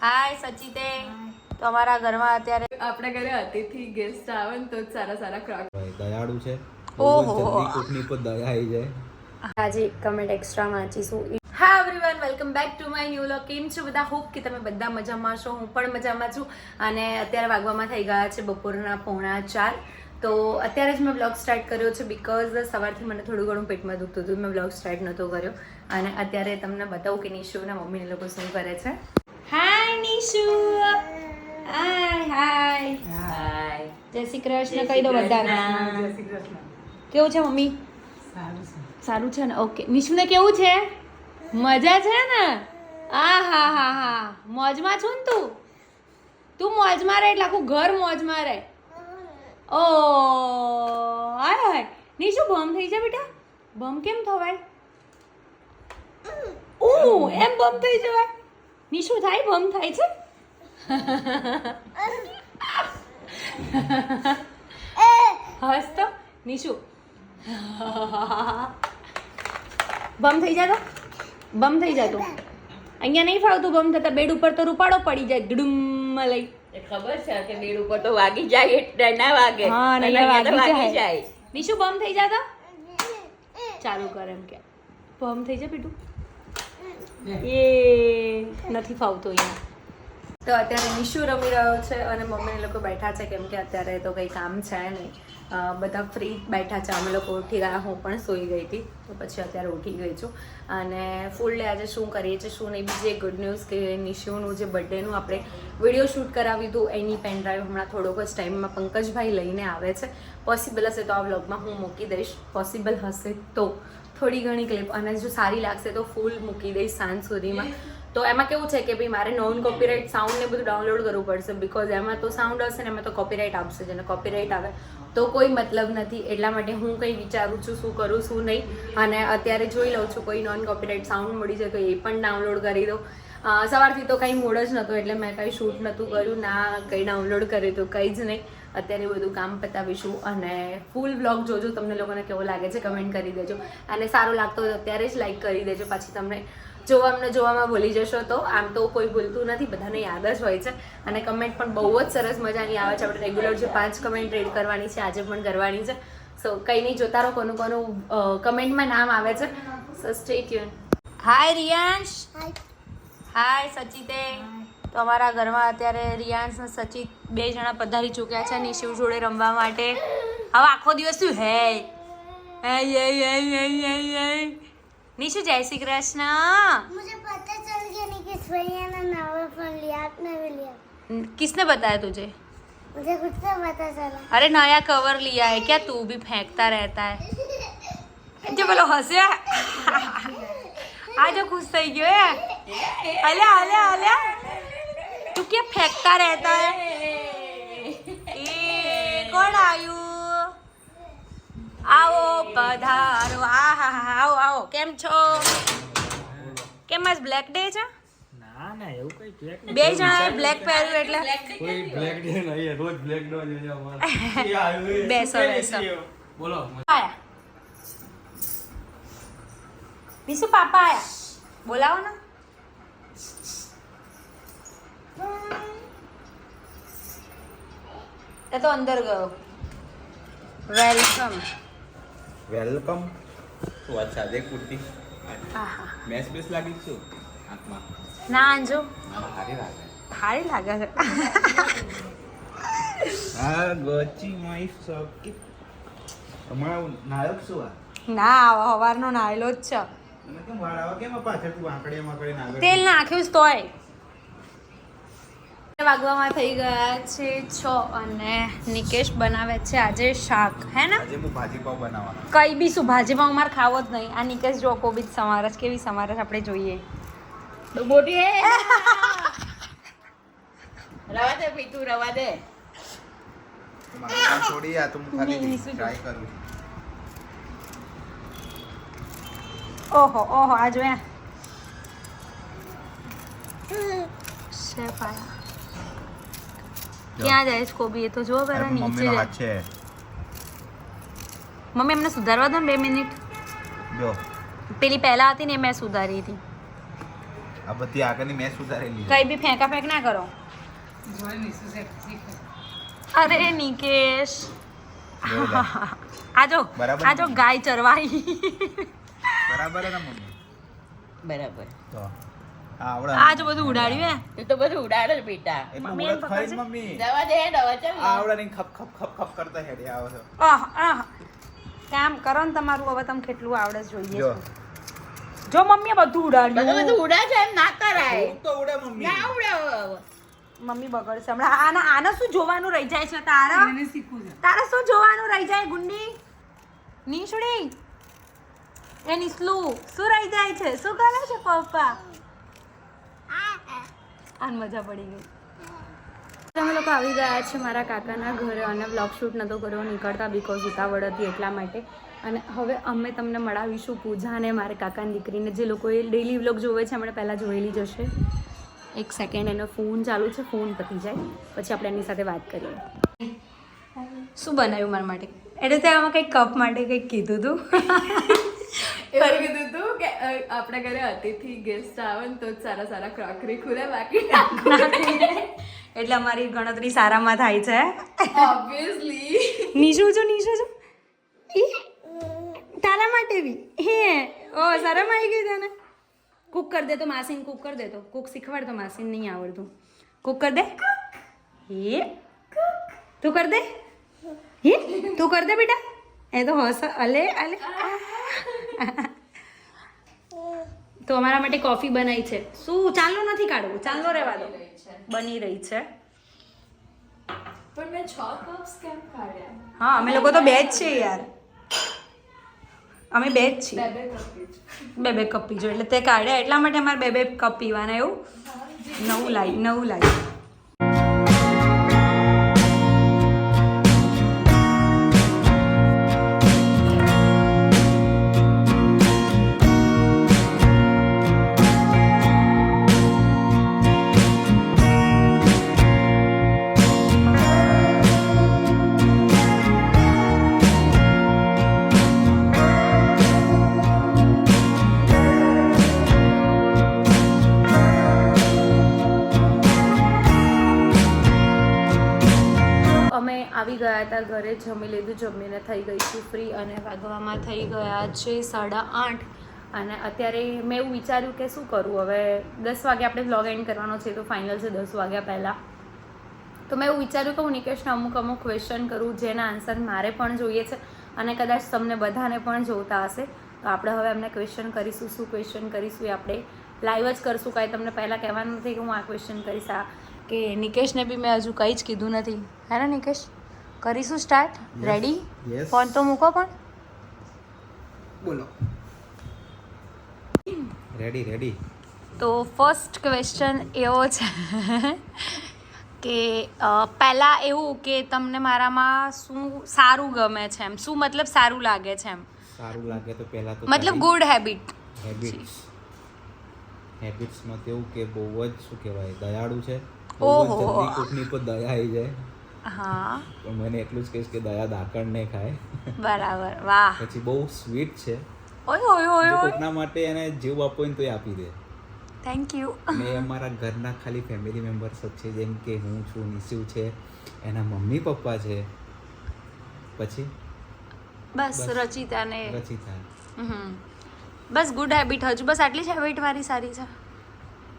હાય સચિતે તો અમારા ઘરમાં અત્યારે આપણા ઘરે અતિથિ ગેસ્ટ આવે ને તો જ સારા સારા ક્રાક દયાળુ છે. ઓહો. કોકની પર દયા આવી જાય. આજે કમેન્ટ એક્સ્ટ્રા વાંચીશું. હા everyone welcome back to my new look કેમ છો બધા? હોપ કે તમે બધા મજામાં છો. હું પણ મજામાં છું. અને અત્યારે વાગવામાં થઈ ગયા છે બપોરના પોણા ચાર. તો અત્યારે જ મેં બ્લોગ સ્ટાર્ટ કર્યો છે બિકોઝ સવારથી મને થોડું ઘણું પેટમાં દુખતું હતું. મેં બ્લોગ સ્ટાર્ટ નહોતો કર્યો. અને અત્યારે તમને બતાવું કે નિશુના મમ્મીને લોકો શું કરે છે. હાય નિશુ હાય હાય હાય જય શ્રી કૃષ્ણ કહી દો બધાને. કેવું છે મમ્મી? સારું છે. ને? ઓકે નિશુને કેવું છે? મજા છે ને? આ હા હા હા. મોજમાં છું ને તું? તું મોજમાં રહે એટલે આખું ઘર મોજમાં રહે. ઓ હાય હાય. નિશુ બમ થઈ જાય બેટા. બમ કેમ થવાય? ઓ એમ બમ થઈ જવાય. નિશુ થાય? બમ થાય છે? હસ તો નિશુ. બમ થઈ જાતો બમ થઈ જાતો અહીંયા નહીં ફાવતું બમ થતા બેડ ઉપર તો રૂપાડો પડી જાય ડુમ લઈ ખબર છે કે બેડ ઉપર તો વાગી જાય એટલે ના વાગે. હા વાગી જાય. નિશુ બમ થઈ જાતો ચાલુ કરે એમ કે. બમ થઈ જાય બેટું એ, નથી ફાવતું અહીંયા. તો અત્યારે નિશુ રમી રહ્યો છે અને મમ્મી લોકો બેઠા છે કેમ કે અત્યારે તો કંઈ કામ છે નહીં. બધા ફ્રી બેઠા છે. અમે લોકો ઉઠી ગયા, હું પણ સૂઈ ગઈ હતી. તો પછી અત્યારે ઉઠી ગઈ છું. અને ફૂલ ડે આજે શું કરીએ છીએ, શું નહીં. બીજી એક ગુડ ન્યૂઝ કે નિશુનું જે બર્થડેનું આપણે વીડિયો શૂટ કરાવ્યું હતું એની પેન ડ્રાઈવ હમણાં થોડોક જ ટાઈમમાં પંકજભાઈ લઈને આવે છે. પોસિબલ હશે તો આ વ્લોગમાં હું મૂકી દઈશ. પોસિબલ હશે તો. થોડી ઘણી ક્લિપ અને જો સારી લાગશે તો ફૂલ મૂકી દઈશ સાંજ સુધીમાં. તો એમાં કેવું છે કે ભાઈ મારે નોન કોપીરાઇટ સાઉન્ડ ને બધું ડાઉનલોડ કરવું પડશે બિકોઝ એમાં તો સાઉન્ડ હશે ને એમાં તો કોપીરાઇટ આવશે જેને કોપીરાઇટ આવે. તો કોઈ મતલબ નથી. એટલા માટે હું કંઈ વિચારું છું શું કરું શું નહીં. અને અત્યારે જોઈ લઉં છું કોઈ નોન કોપીરાઇટ સાઉન્ડ મળી જાય તો એ પણ ડાઉનલોડ કરી દો સવારથી તો કંઈ મૂડ જ નહોતો એટલે મેં કંઈ શૂટ નહોતું કર્યું, ના, કંઈ ડાઉનલોડ કર્યું તો કંઈ જ નહીં. અત્યારે બધું કામ પતાવીશું અને ફૂલ બ્લોગ જોજો તમને લોકોને કેવો લાગે છે કમેન્ટ કરી દેજો. અને સારું લાગતો હોય અત્યારે જ લાઈક કરી દેજો પાછી તમને જોવામાં જોવામાં ભૂલી જશો તો. આમ તો કોઈ ભૂલતું નથી બધાને યાદ જ હોય છે. અને કમેન્ટ પણ બહુ જ સરસ મજાની આવે છે. આપણે રેગ્યુલર જે પાંચ કમેન્ટ રેડ કરવાની છે આજે પણ કરવાની છે. સો કંઈ નહીં જોતા રહો કોનું કોનું કમેન્ટમાં નામ આવે છે. So stay tuned hi Riyansh hi સચિતે. તો અમારા ઘરમાં અત્યારે રિયાંશ અને સચિત બે જણા પધારી ચૂક્યા છે નિશિવ જોડે રમવા માટે હવે આખો દિવસ શું હે હે હે હે હે હે હે નિશુ જય શ્રી કૃષ્ણ मुझे पता चल गया नहीं कि भैया ने नवा फोन लिया आपने भी लिया किसने बताया तुझे मुझे खुद से पता चला अरे नया कवर लिया है क्या तू भी फेंकता रहता है जो बोलो हंसे આ જો ખુશ થઈ ગયો હે અલ્યા અલ્યા અલ્યા તું કે ફેંકતા રહેતા હે એ કોણ આવ્યું આવો પધારો આ હા હા આવો આવો કેમ છો કેમ આજ બ્લેક ડે છે ના ના એવું કઈ બ્લેક બે જણાએ બ્લેક પહેર્યું એટલે. કોઈ બ્લેક ડે નહીં રોજ બ્લેક ડે જ છે અમારે. બેસો બેસો. બોલો. આયા. નિશુ પાપા આયા? બોલાવો ને. એ તો અંદર ગયો. વેલકમ વેલકમ તો અચ્છા દે કુર્તી? આહા મેસ બેસ લાગી છું હાથમાં. ના આંજો. ના લાગે. સારી લાગે છે. આ ગોચી માય સોકી તમારો નાયક શું આ? ના હવારનો નાયલો જ છે. કેમ વાળ કેમ પાછળ તું આંકડે માકડે નાગર તેલ નાખ્યું જ તોય. વાગવામાં થઈ ગયા છે છ અને નિકેશ બનાવે છે આજે શાક હે ને? આજે હું ભાજી પાવ બનાવવાનો. કઈ બી શું ભાજીમાં અમારે ખાવો જ નહીં. આ નિકેશ જો કોબી જ સમારસ કેવી સમારસ આપણે જોઈએ. મોટી રવા દે રવા દે. છોડી આ તો ખાલી ટ્રાય કરું ઓહો ઓહો આ જોયા શેફ આયા ક્યાં જાય છે કોબી એ તો જો પેલા નીચે મમ્મીનો જાય હાથ છે મમ્મી એમને સુધારવા દો ને બે મિનિટ જો પેલી પહેલા હતી ને એ મેં સુધારી હતી આ બધી આગળની મેં સુધારેલી છે. કઈ બી ફેંકા ફેંક ના કરો અરે નિકેશ જોરદાર. આજો બરાબર. આજો ગાય ચરવાઈ બરાબર હે ને મમ્મી બરાબર તો આ આવડે આજો બધું ઉડાડ્યું હે. તો બધું ઉડાડે જ બેટા. મમ્મી ખરી મમ્મી. દવા દે દવા ચાલ આ આવડે ખપ ખપ ખપ ખપ કરતા હેડે આવો છો. આહ આહ. કામ કરો ને તમારું હવે તમે કેટલું આવડે જોઈએ. જો. જો મમ્મીએ બધું ઉડાડ્યું. બધું ઉડા છે એમ ના કરાય. તો ઉડે મમ્મી. ના મમ્મી બગડશે. હમણાં આના આને શું જોવાનું રહી જાય છે તારા? તારે શું જોવાનું રહી જાય ગુંડી? નીસુડી એ નીસલું. શું રહી જાય છે? શું કરે છે પપ્પા? આને મજા પડી ગઈ. અમે લોકો આવી ગયા છે મારા કાકાના ઘરે અને બ્લોગ શૂટ નહોતો કર્યો, નીકળતા બિકોઝ ઉતાવળ હતી એટલા માટે. અને હવે અમે તમને મળાવીશું પૂજાને, મારા કાકાની દીકરીને. જે લોકોએ ડેલી વ્લોગ જોવે છે, એમણે પહેલાં જોયેલી જશે એક સેકન્ડ એનો ફોન ચાલુ છે ફોન પતી જાય. પછી આપણે એની સાથે વાત કરીએ. શું બનાવ્યું મારા માટે? એટલે તે આમાં કંઈક કપ માટે કંઈક કીધું હતું એવું કીધું તું કે આપણા ઘરે અતિથિ ગેસ્ટ આવે ને તો જ સારા સારા ક્રોકરી ખુલે બાકી એટલે અમારી ગણતરી સારામાં થાય છે. ઓબ્વિયસલી છું નીચું છું ઈ? તારા માટે બી? હે? ઓ સારામાં આવી ગઈ તને? કુક કર દે તો માસીને કુક કર દે તો. કુક શીખવાડ તો માસીને નહીં આવડતું. કુક કર દે? હે? તું કર દે? હે? તું કર દે બેટા? એ તો હસ અલે અલે. તો અમારા માટે કોફી બનાવી છે. શું ચાલનો નથી કાઢવું? ચાલો રહેવા દો. બની રહી છે. પણ મેં છ કપ્સ કેમ કાઢ્યા? હા અમે લોકો તો બે જ છે યાર. અમે બે જ છીએ. બે બે કપ બે બે કપ પીજો એટલે તે કાઢ્યા. એટલા માટે અમારે બે બે કપ પીવાના એવું. નવું લાવી નવું લાવી જમી લીધું, જમીને થઈ ગઈ છું ફ્રી અને વાગવામાં થઈ ગયા છે સાડા આઠ. અને અત્યારે મેં એવું વિચાર્યું કે શું કરું? હવે દસ વાગે આપણે બ્લોગ એન્ડ કરવાનો છે, તો ફાઇનલ છે દસ વાગ્યા પહેલાં. તો મેં એવું વિચાર્યું કે હું નિકેશને અમુક અમુક ક્વેશ્ચન કરું, જેના આન્સર મારે પણ જોઈએ છે અને કદાચ તમને બધાને પણ જોતા હશે. તો આપણે હવે એમને ક્વેશ્ચન કરીશું, શું ક્વેશ્ચન કરીશું એ આપણે લાઈવ જ કરશું. કાંઈ તમને પહેલાં કહેવાનું નથી કે હું આ ક્વેશ્ચન કરીશ, આ કે નિકેશને બી મેં હજુ કંઈ જ કીધું નથી. હે ને નિકેશ? કરીશું સ્ટાર્ટ રેડી ફોન તો મૂકો પણ. બોલો. રેડી રેડી તો ફર્સ્ટ ક્વેશ્ચન એવો છે કે પહેલાં એવું કે તમને મારામાં શું સારું ગમે છે એમ? શું મતલબ સારું લાગે છે એમ? સારું લાગે તો પહેલા તો મતલબ ગુડ હેબિટ હેબિટ્સ હેબિટ્સમાં તેવું કે બહુ જ શું કહેવાય દયાળુ છે. ઓહો. કોકની પર દયા આવી જાય. હા. પણ મને એટલું જ કહીશ કે દયા દાકણ ને ખાય. બરાબર વાહ. પછી બહુ સ્વીટ છે. ઓય ઓય ઓય કોકના માટે એને જીવ આપો ને તો આપી દે. થેન્ક યુ મેં અમારા ઘરના ખાલી ફેમિલી મેમ્બર્સ જ છે જેમ કે હું છું નિશુ છે એના મમ્મી પપ્પા છે. પછી? બસ રચિતા રચિતાને રચિતા. બસ ગુડ હેબિટ હજુ. બસ આટલી જ હેબિટ મારી સારી છે.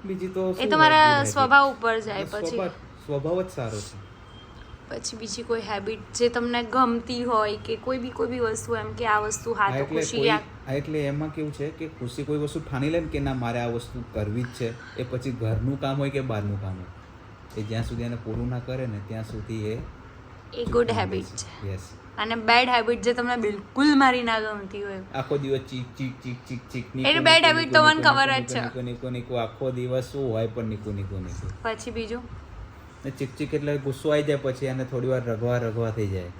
બીજી તો એ તો મારા સ્વભાવ ઉપર જાય પછી. સ્વભાવ જ સારો છે. પછી બીજી કોઈ હેબિટ જે તમને ગમતી હોય કે કોઈ બી કોઈ બી વસ્તુ એમ કે આ વસ્તુ હા તો ખુશી એટલે એમાં કેવું છે કે ખુશી કોઈ વસ્તુ ઠાની લે ને કે ના મારે આ વસ્તુ કરવી જ છે એ પછી ઘરનું કામ હોય કે બહારનું કામ હોય? એ જ્યાં સુધી એને પૂરું ના કરે ને ત્યાં સુધી એ એ ગુડ હેબિટ છે. યસ અને બેડ હેબિટ જે તમને બિલકુલ મારી ના ગમતી હોય. આખો દિવસ ચીક ચીક ચીક ચીક ચીક એટલે બેડ હેબિટ તો મને ખબર જ છે. નિકો નીકો આખો દિવસ શું હોય પણ નિકો નિકો નિકો પછી બીજું? ને ચીક ચીક એટલે ગુસ્સો આવી જાય પછી અને થોડી વાર રગવા રગવા થઈ જાય.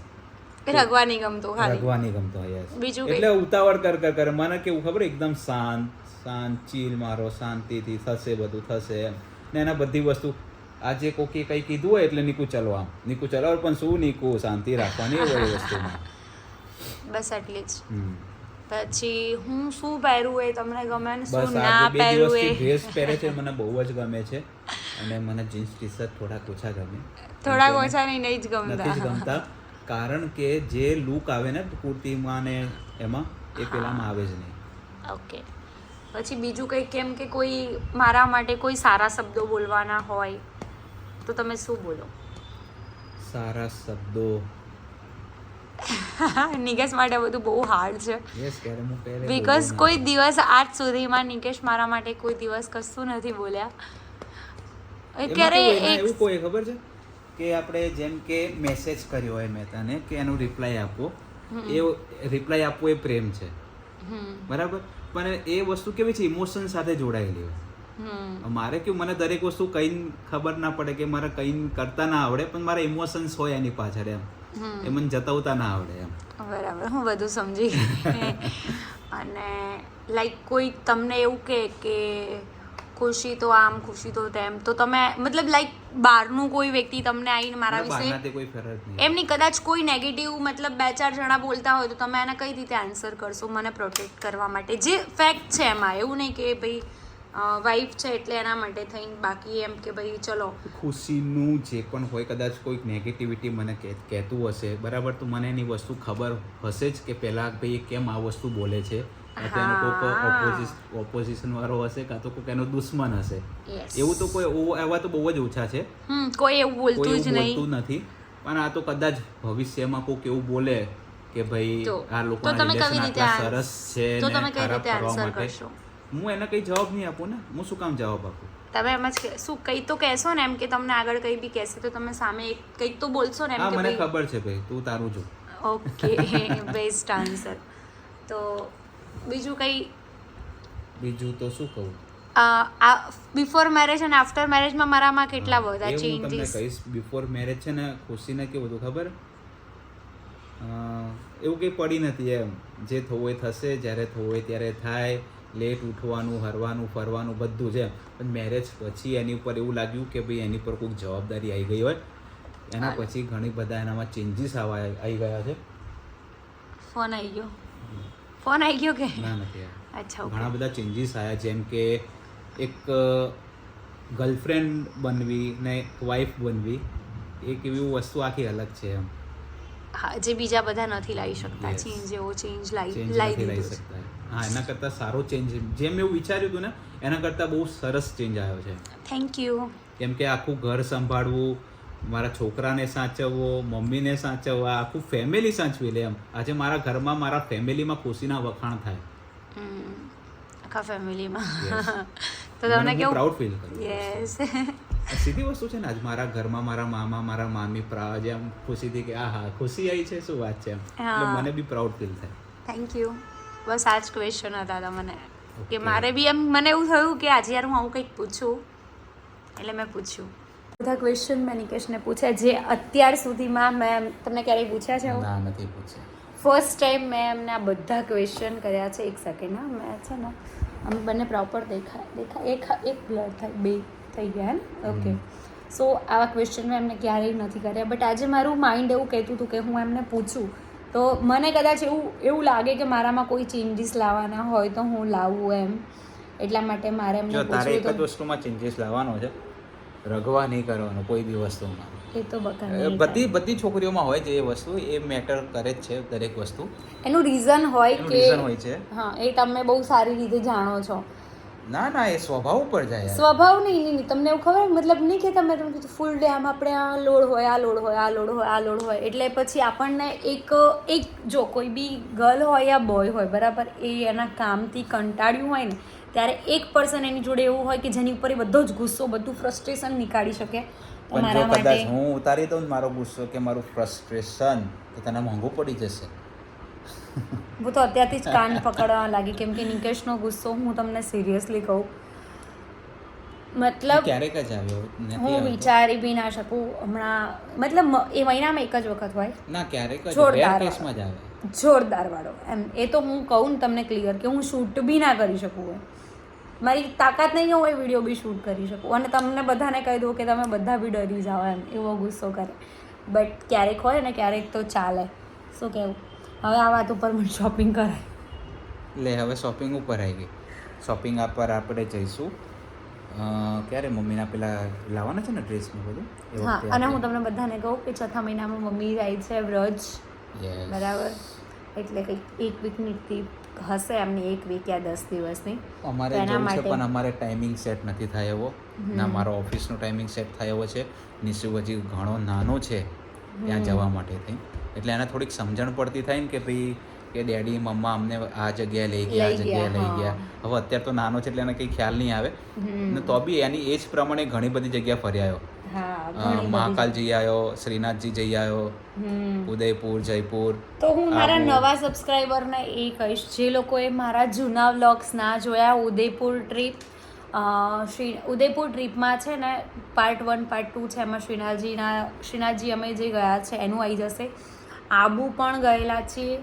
રગવા નહીં ગમતો ખાલી. રગવા નહીં ગમતો યસ બીજું એટલે ઉતાવળ કર કર કરે. મને કેવું ખબર એકદમ શાંત શાંત ચીલ મારો શાંતિથી થશે બધું થશે એમ. ને એના બધી વસ્તુ આજે કોકે કંઈ કીધું હોય એટલે નીકુ ચલો આમ. નીકુ ચલો પણ શું નીકુ? શાંતિ રાખવાની હોય વસ્તુમાં. બસ એટલી જ. પછી હું શું પહેરું એ તમને ગમે ને શું ના પહેરું એ? ડ્રેસ પહેરે છે મને બહુ જ ગમે છે. અને મને જીન્સ ટી શર્ટ થોડાક ઓછા ગમે. થોડાક ઓછા નહીં નહીં જ નથી જ ગમતા. ગમતા કારણ કે જે લુક આવે ને કુર્તીમાં ને એમાં એ પેલામાં આવે જ નહીં. ઓકે. પછી બીજું કંઈ કેમ કે કોઈ મારા માટે કોઈ સારા શબ્દો બોલવાના હોય તો તમે શું બોલો? સારા શબ્દો. નિકેશ માટે બધું બહુ હાર્ડ છે. બિકોઝ કોઈ દિવસ આજ સુધીમાં નિકેશ મારા માટે કોઈ દિવસ કશું નથી બોલ્યા. એક એવું કોઈ ખબર છે? કે આપણે જેમ કે મેસેજ કર્યો હોય મહેતાને તને કે એનો રિપ્લાય આપો. એ રિપ્લાય આપવો એ પ્રેમ છે. બરાબર? પણ એ વસ્તુ કેવી છે? ઇમોશન સાથે જોડાયેલી હોય. મારે કેવું મને દરેક વસ્તુ કઈ ખબર ના પડે કે મારે કઈ કરતા ના આવડે પણ મારા ઇમોશન્સ હોય એની પાછળ એમ. એ મને જતાવતા ના આવડે એમ. બરાબર હું બધું સમજી. અને લાઈક કોઈ તમને એવું કે કે ખુશી તો આમ ખુશી તો તેમ. તો તમે મતલબ લાઈક બહારનું કોઈ વ્યક્તિ તમને આવીને મારા વિશે એમની કદાચ કોઈ નેગેટિવ મતલબ બે ચાર જણા બોલતા હોય તો તમે એને કઈ રીતે આન્સર કરશો મને પ્રોટેક્ટ કરવા માટે? જે ફેક્ટ છે એમાં એવું નહીં કે ભાઈ વાઈફ છે એટલે એના માટે થઈને બાકી એમ કે ભાઈ ચલો. ખુશીનું જે પણ હોય કદાચ કોઈક નેગેટિવિટી મને કહે- કહેતું હશે. બરાબર તો મને એની વસ્તુ ખબર હશે જ કે પહેલાં ભાઈ કેમ આ વસ્તુ બોલે છે. એનો કોઈક. ઓપોઝિશન ઓપોઝિશન વાળો હશે કાં તો કોઈક એનો દુશ્મન હશે. એવું તો કોઈ એવા તો બહુ જ ઓછા છે. કોઈ એવું બોલતું જ નહીં. નથી. પણ આ તો કદાચ ભવિષ્યમાં કોઈક એવું બોલે કે ભાઈ આ રીતે સરસ છે તો તમે કઈ રીતે આન્સર કરશો? હું એને કઈ જવાબ નહીં આપું ને. હું શું કામ જવાબ આપું? તમે એમ જ શું કંઈ તો કહેશો ને એમ કે તમને આગળ કંઈ બી કહેશે તો તમે સામે એક કંઈક તો બોલશો ને એમ કે મને ખબર છે ભાઈ. તું તારું જો. ઓકે બેસ્ટ આન્સર તો બીજું કંઈ? બીજું તો શું કહું? આ બિફોર મેરેજ અને આફ્ટર મેરેજમાં મારામાં કેટલા બધા ચેન્જીસ તમને કહીશ બિફોર મેરેજ છે ને ખુશીને કેવું હતું ખબર? એવું કંઈ પડી નથી એમ. જે થવું એ થશે જ્યારે થવું હોય ત્યારે થાય. લેટ ઉઠવાનું હરવાનું ફરવાનું બધું છે પણ મેરેજ પછી એની ઉપર એવું લાગ્યું કે ભાઈ એની પર કોઈક જવાબદારી આવી ગઈ હોય. એના પછી ઘણી બધા એનામાં ચેન્જીસ આવવા આવી ગયા છે. ફોન આવી ગયો. ફોન આવી ગયો કે? ના નથી અચ્છા ઘણા બધા ચેન્જીસ આવ્યા જેમ કે એક ગર્લફ્રેન્ડ બનવી ને એક વાઈફ બનવી એક એવી વસ્તુ આખી અલગ છે એમ. હા જે બીજા બધા નથી લાવી શકતા. ચેન્જ એવો ચેન્જ લાવી લાવી દીધો શકતા. હા એના કરતાં સારો ચેન્જ જેમ એવું વિચાર્યું હતું ને એના કરતાં બહુ સરસ ચેન્જ આવ્યો છે. થેન્ક યુ કેમ કે આખું ઘર સંભાળવું મારા છોકરાને સાચવવો મમ્મીને સાચવવા આખું ફેમિલી સાચવી લે એમ. આજે મારા ઘરમાં મારા ફેમિલીમાં ખુશીના વખાણ થાય. આખા ફેમિલીમાં. તો તમને કેવું? પ્રાઉડ ફીલ કરું યસ સીધી વસ્તુ છે ને આજ મારા ઘરમાં મારા મામા મારા મામી પ્રાજ એમ ખુશીથી કે આ હા ખુશી આવી છે શું વાત છે? એમ. મને બી પ્રાઉડ ફીલ થાય. થેન્ક યુ બસ આ જ ક્વેશ્ચન હતા તમને કે મારે બી એમ મને એવું થયું કે આજે યાર હું આવું કંઈક પૂછું. એટલે મેં પૂછ્યું. બધા ક્વેશ્ચન મેં નિકેશને પૂછ્યા જે અત્યાર સુધીમાં મેં તમને ક્યારેય પૂછ્યા છે? ના નથી પૂછ્યા. ફર્સ્ટ ટાઈમ મેં એમને આ બધા ક્વેશ્ચન કર્યા છે એક સેકન્ડ હા મેં છે ને અમે બંને પ્રોપર દેખાય દેખાય એક એક બ્લડ થાય બે થઈ ગયા ને ઓકે સો આવા ક્વેશ્ચન મેં એમને ક્યારેય નથી કર્યા બટ આજે મારું માઇન્ડ એવું કહેતું હતું કે હું એમને પૂછું. તો મને કદાચ એવું એવું લાગે કે મારામાં કોઈ ચેન્જીસ લાવવાના હોય તો હું લાવું એમ. એટલા માટે મારે એમને તારે એક વસ્તુમાં ચેન્જીસ લાવવાનો છે. રગવા નહીં કરવાનો કોઈ બી વસ્તુમાં. એ તો બધી બધી છોકરીઓમાં હોય છે એ વસ્તુ એ મેટર કરે જ છે દરેક વસ્તુ. એનું રીઝન હોય કે રીઝન હોય છે. હા એ તમે બહુ સારી રીતે જાણો છો. ના ના એ સ્વભાવ ઉપર જાય સ્વભાવ નહીં નહીં નહીં. તમને એવું ખબર? મતલબ નહીં કે તમે તમે કીધું ફૂલ ડે આમ આપણે આ લોડ હોય આ લોડ હોય આ લોડ હોય આ લોડ હોય. એટલે પછી આપણને એક એક જો કોઈ બી ગર્લ હોય યા બોય હોય બરાબર? એ એના કામથી કંટાળ્યું હોય ને ત્યારે એક પર્સન એની જોડે એવું હોય કે જેની ઉપર એ બધો જ ગુસ્સો બધું ફ્રસ્ટ્રેશન નીકાળી શકે પણ મારા જો કદાચ હું ઉતારી દઉં મારો ગુસ્સો કે મારું ફ્રસ્ટ્રેશન તો તને મોંઘું પડી જશે. હું તો અત્યારથી જ કાન પકડવા લાગી કેમ કે નિકેશનો ગુસ્સો હું તમને સિરિયસલી કહું. મતલબ ક્યારેક જ આવ્યો હું વિચારી બી ના શકું હમણાં મતલબ એ મહિનામાં એક જ વખત હોય. ના ક્યારેક જ રેર કેસમાં જ આવે. જોરદાર વાળો એમ એ તો હું કહું ને તમને ક્લિયર કે હું શૂટ બી ના કરી શકું હોય. મારી તાકાત નહીં હોય વીડિયો બી શૂટ કરી શકું. અને તમને બધાને કહી દઉં કે તમે બધા બી ડરી જાઓ એમ એવો ગુસ્સો કરે. બટ ક્યારેક હોય ને ક્યારેક તો ચાલે. શું કહેવું હવે આ વાત ઉપર મને શોપિંગ કરાય. લે હવે શોપિંગ ઉપર આવી ગઈ. શોપિંગ પર આપણે જઈશું. ક્યારે મમ્મીના પેલા લાવવાના છે ને ડ્રેસ બધું? હા અને હું તમને બધાને કહું કે ચોથા મહિનામાં મમ્મી જાય છે વ્રજ. બરાબર? એટલે કંઈક એક વીકની ટ્રીપ હશે એમની એક વીક યા દસ દિવસની. અમારે જવું છે પણ અમારે ટાઈમિંગ સેટ નથી થાય એવો. ના મારો ઓફિસનો ટાઈમિંગ સેટ થાય એવો છે. નિશુ હજી ઘણો નાનો છે ત્યાં જવા માટે થઈ એટલે એને થોડીક સમજણ પડતી થાય ને કે ભાઈ કે ડેડી મમ્મા અમને આ જગ્યાએ લઈ ગયા આ જગ્યાએ લઈ ગયા, હવે અત્યારે તો નાનો છે એટલે એને કંઈ ખ્યાલ નહીં આવે. ને તો બી એની એજ પ્રમાણે ઘણી બધી જગ્યા ફરી આવ્યો હા અ, ઘણી બધી. મહાકાલ જઈ આવ્યો શ્રીનાથજી જઈ આવ્યો હમ. ઉદયપુર જયપુર તો હું મારા. નવા સબસ્ક્રાઈબરને એ કહીશ જે લોકોએ મારા જૂના વ્લોગ્સ ના જોયા ઉદયપુર ટ્રીપ શ્રી ઉદયપુર ટ્રીપમાં છે ને પાર્ટ વન પાર્ટ ટુ છે એમાં શ્રીનાથજીના શ્રીનાથજી અમે જે ગયા છે એનું આવી જશે. આબુ પણ ગયેલા છીએ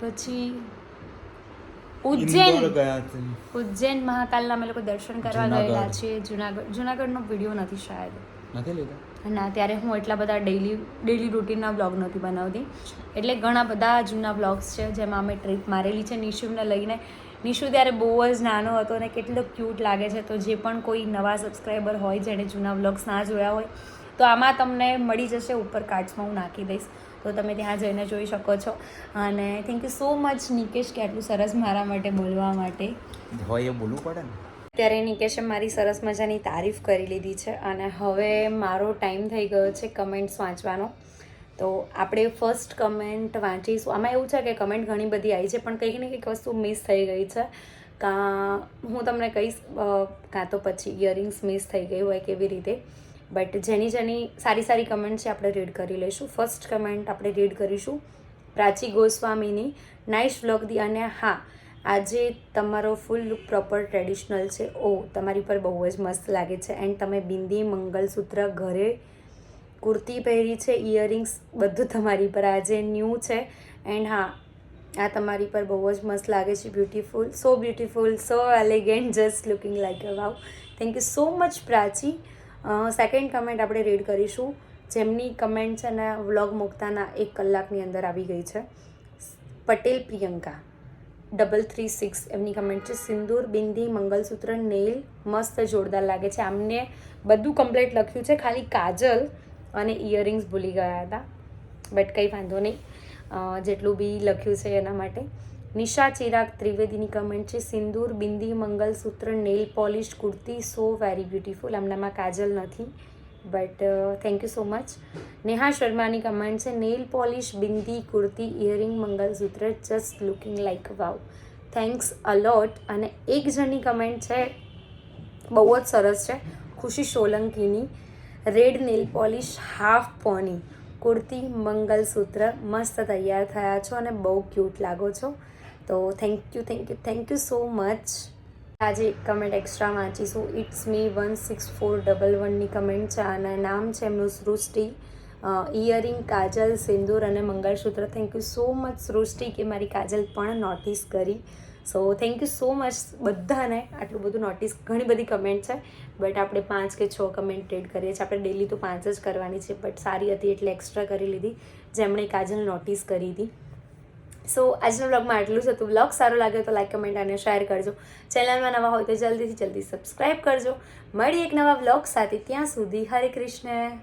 પછી ઉજ્જૈન. ઉજ્જૈન મહાકાલના અમે લોકો દર્શન કરવા ગયેલા છીએ જુનાગઢ જુનાગઢનો વીડિયો નથી શાયદ. નથી લીધા? ના ત્યારે હું એટલા બધા ડેઈલી ડેઈલી રૂટીનના બ્લોગ નથી બનાવતી. એટલે ઘણા બધા જૂના બ્લોગ્સ છે જેમાં અમે ટ્રીપ મારેલી છે નિશુને લઈને. નિશુ ત્યારે બહુ જ નાનો હતો અને કેટલો ક્યુટ લાગે છે. તો જે પણ કોઈ નવા સબસ્ક્રાઈબર હોય જેણે જૂના બ્લોગ્સ ના જોયા હોય તો આમાં તમને મળી જશે ઉપર કાર્ડ્સમાં હું નાખી દઈશ. તો તમે ત્યાં જઈને જોઈ શકો છો. અને thank you so much Nikesh કે આટલું સરસ મારા માટે બોલવા માટે. હોય એ બોલવું પડે ને? ત્યારે નિકેશે મારી સરસ મજાની તારીફ કરી લીધી છે અને હવે મારો ટાઈમ થઈ ગયો છે કમેન્ટ્સ વાંચવાનો. તો આપણે ફર્સ્ટ કમેન્ટ વાંચીશું. આમાં એવું છે કે કમેન્ટ ઘણી બધી આવી છે, પણ કંઈક ને કંઈક વસ્તુ મિસ થઈ ગઈ છે. કાં હું તમને કહીશ કાં તો પછી ઇયરિંગ્સ મિસ થઈ ગઈ હોય કેવી રીતે. બટ જેની જેની સારી સારી કમેન્ટ છે આપણે રીડ કરી લઈશું. ફર્સ્ટ કમેન્ટ આપણે રીડ કરીશું. પ્રાચી ગોસ્વામીની નાઇસ વ્લોગ દી. અને હા આજે તમારો ફૂલ લુક પ્રોપર ટ્રેડિશનલ છે. ઓ, તમારી પર બહુ જ મસ્ત લાગે છે. એન્ડ તમે બિંદી, મંગલસૂત્ર, ઘરે કુર્તી પહેરી છે ઇયરિંગ્સ બધું તમારી પર આજે ન્યૂ છે. એન્ડ હા, આ તમારી પર બહુ જ મસ્ત લાગે છે. Beautiful so beautiful so elegant just looking like a wow thank you so much Prachi. Second comment આપણે રીડ કરીશું. જેમની કમેન્ટ છે ને વ્લોગ મૂકતાના એક કલાકની અંદર આવી ગઈ છે. Patel Priyanka. Double three six એમની કમેન્ટ છે, સિંદૂર, બિંદી, મંગલસૂત્ર નેલ મસ્ત જોરદાર લાગે છે. આમને બધું કમ્પ્લીટ લખ્યું છે, ખાલી કાજલ અને ઇયરિંગ્સ ભૂલી ગયા હતા. બટ કંઈ વાંધો નહીં. જેટલું બી લખ્યું છે એના માટે. નિશા ચિરાગ ત્રિવેદીની કમેન્ટ છે, sindoor, bindi, mangalsutra nail polish kurti, so very beautiful. એમનામાં કાજલ નથી. But thank you so much Neha શર્માની કમેન્ટ છે nail polish bindi kurti earring mangalsutra just looking like wow thanks a lot અને એક જણની કમેન્ટ છે બહુ જ સરસ છે Khushi સોલંકીની red nail polish half pony kurti mangalsutra મસ્ત તૈયાર થયા છો અને બહુ ક્યુટ લાગો છો તો thank you thank you thank you so much આજે એક comment extra વાંચીશું. It's me one six four double વનની કમેન્ટ છે. અને નામ છે એમનું સૃષ્ટિ. ઇયરિંગ કાજલ, સિંદૂર અને mangalsutra. Thank you so much Srishti કે મારી કાજલ પણ નોટિસ કરી. So thank you so much બધાને. આટલું બધું નોટિસ ઘણી બધી કમેન્ટ છે. બટ આપણે પાંચ કે છ કમેન્ટ રેડ કરીએ છીએ. આપણે ડેલી તો પાંચ જ કરવાની છે. બટ સારી હતી એટલે એક્સ્ટ્રા કરી લીધી. જેમણે કાજલ નોટિસ કરી હતી. સો આજના બ્લોગમાં આટલું જ હતું. બ્લોગ સારો લાગ્યો તો લાઈક કમેન્ટ અને શેર કરજો. ચેનલમાં નવા હોય તો જલ્દીથી જલ્દી સબસ્ક્રાઈબ કરજો. મળી એક નવા બ્લોગ સાથે. ત્યાં સુધી હરે કૃષ્ણ.